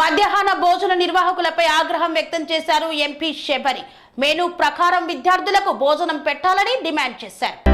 మధ్యాహ్న భోజన నిర్వాహకులపై ఆగ్రహం వ్యక్తం చేశారు ఎంపీ శబరి. మెనూ ప్రకారం విద్యార్థులకు భోజనం పెట్టాలని డిమాండ్ చేశారు.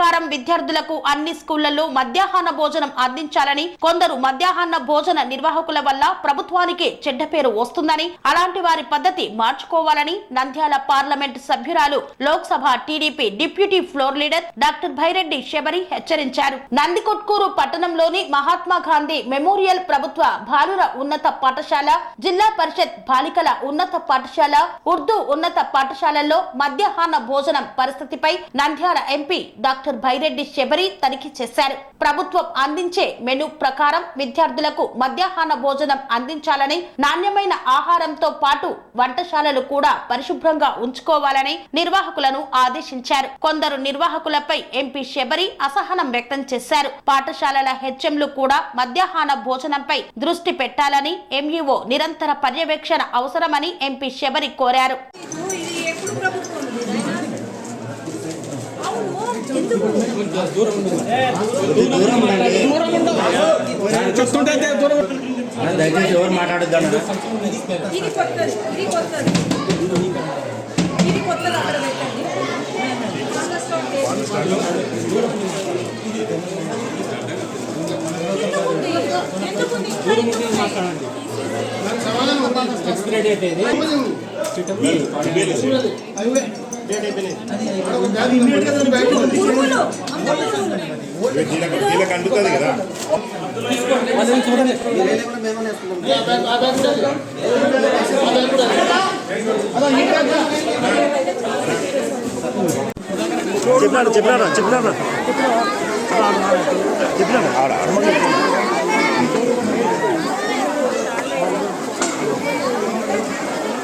ప్రకారం విద్యార్థులకు అన్ని స్కూళ్ళలో మధ్యాహ్న భోజనం అందించాలని కొందరు మధ్యాహ్న భోజన నిర్వాహకుల వల్ల ప్రభుత్వానికి చెడ్డ పేరు వస్తుందని అలాంటి వారి పద్ధతి మార్చుకోవాలని నంద్యాల పార్లమెంట్ సభ్యురాలు Lok Sabha TDP deputy floor leader doctor Byreddy Shabari హెచ్చరించారు. నందికొట్కూరు పట్టణంలోని మహాత్మా గాంధీ మెమోరియల్ ప్రభుత్వ బాలుర ఉన్నత పాఠశాల జిల్లా పరిషత్ బాలికల ఉన్నత పాఠశాల ఉర్దూ ఉన్నత పాఠశాలల్లో మధ్యాహ్న భోజనం పరిస్థితిపై నంద్యాల ఎంపీ డాక్టర్ భైరెడ్డి శబరి తనిఖీ చేశారు. ప్రభుత్వం అందించే మెను ప్రకారం విద్యార్థులకు మధ్యాహ్న భోజనం అందించాలని నాణ్యమైన ఆహారంతో పాటు వంటశాలలు కూడా పరిశుభ్రంగా ఉంచుకోవాలని నిర్వాహకులను ఆదేశించారు. కొందరు నిర్వాహకులపై ఎంపీ శబరి అసహనం వ్యక్తం చేశారు. పాఠశాలల హెచ్ఎంలు కూడా మధ్యాహ్న భోజనంపై దృష్టి పెట్టాలని ఎంఈఓ నిరంతర పర్యవేక్షణ అవసరమని ఎంపీ శబరి కోరారు. అవును దూరం దయచేసి ఎవరు మాట్లాడొద్దాను ఇది వీళ్ళకి అందుతుంది కదా అదే చెప్పినాడు. చెప్పినారా చెప్పినారా చెప్పినారా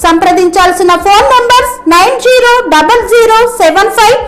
సంప్రదించాల్సిన phone numbers nine zero double zero seven five